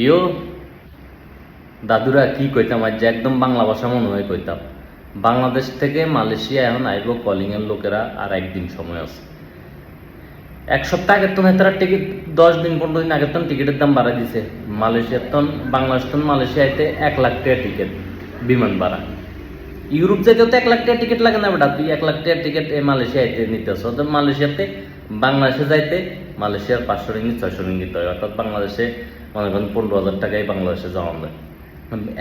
ইও দাদুরা কি কইতাম আজ একদম বাংলা ভাষা মনে হয় কইতাম। বাংলাদেশ থেকে মালয়েশিয়া এখন আইব কলিং এর লোকেরা আর একদিন সময় আছে। এক সপ্তাহ আগের তখন তারা টিকিট, দশ দিন, পনেরো দিন আগের তখন টিকিটের দাম বাড়াই দিছে। মালয়েশিয়ার তখন বাংলাদেশ তখন মালয়েশিয়াতে এক লাখ টাকা টিকিট বিমান ভাড়া। ইউরোপ যেতেও তো এক লাখ টাকা টিকিট লাগে না বেটা, তুই এক লাখ টাকা টিকিট মালয়েশিয়াতে নিতে আসো তো মালয়েশিয়াতে বাংলাদেশে যাইতে মালয়েশিয়ার পাঁচশো রিঙ্গিত, ছয়শো রিঙ্গিত হয়। অর্থাৎ বাংলাদেশে মনে করেন পনেরো হাজার টাকায় বাংলাদেশে যাওয়া যায়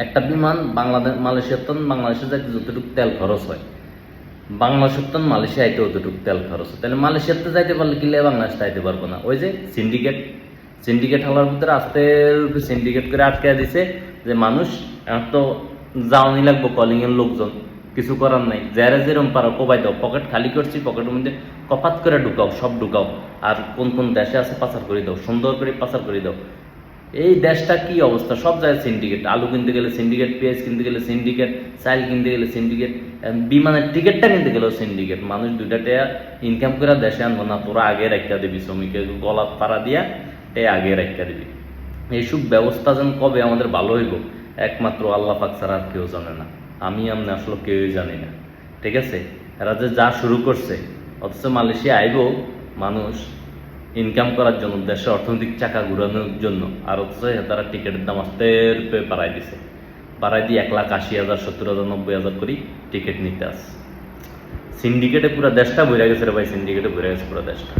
একটা বিমান বাংলাদেশ, মালয়েশিয়ার তখন বাংলাদেশে যাইতে যতটুকু তেল খরচ হয়। বাংলাদেশের তখন মালয়েশিয়া আইতে অতটুকু তেল খরচ হয়। তাহলে মালয়েশিয়াতে যাইতে পারলে কিলে বাংলাদেশ যাইতে পারব না? ওই যে সিন্ডিকেট সিন্ডিকেট হওয়ার ভিতরে আস্তে সিন্ডিকেট করে আটকে দিছে যে মানুষ, এখন তো যাওয়ানি লাগবো কলিংয়ের লোকজন। কিছু করার নাই। যারা যেরম পারো কোবাই দাও। পকেট খালি করছি, পকেটের মধ্যে কপাত করে ঢুকাও, সব ঢুকাও। আর কোন কোন দেশে আছে পাচার করে দাও, সুন্দর করে পাচার করে দাও। এই দেশটা কি অবস্থা? সব জায়গায় সিন্ডিকেট আলু কিনতে গেলে সিন্ডিকেট পেঁয়াজ কিনতে গেলে সিন্ডিকেট চাল কিনতে গেলে সিন্ডিকেট বিমানের টিকিটটা কিনতে গেলেও সিন্ডিকেট মানুষ দুইটা টাকা ইনকাম করে দেশে আনব না, তোরা আগে রাখা দিবি, শ্রমিকের গলা পাড়া দিয়া এ আগে রাখা দিবি। এইসব ব্যবস্থা যেন কবে আমাদের ভালো হইব, একমাত্র আল্লাহ পাক ছাড়া আর কেউ জানে না। আমি আমি আসলে কেউই জানি না। ঠিক আছে? এরা যে যা শুরু করছে, অথচ মালয়েশিয়া আইব, মানুষ ইনকাম করার জন্য দেশের অর্থনৈতিক চাকা ঘুরানোর জন্য, আর অথচ তারা টিকিটের দাম আস্তে রূপে বাড়াই দিছে। বাড়াই দিয়ে এক লাখ আশি হাজার, সত্তর হাজার, নব্বই হাজার করি টিকিট নিতে আস সিন্ডিকেটে পুরো দেশটা বইরা গেছে রে ভাই, সিন্ডিকেটে বইরা গেছে পুরো দেশটা।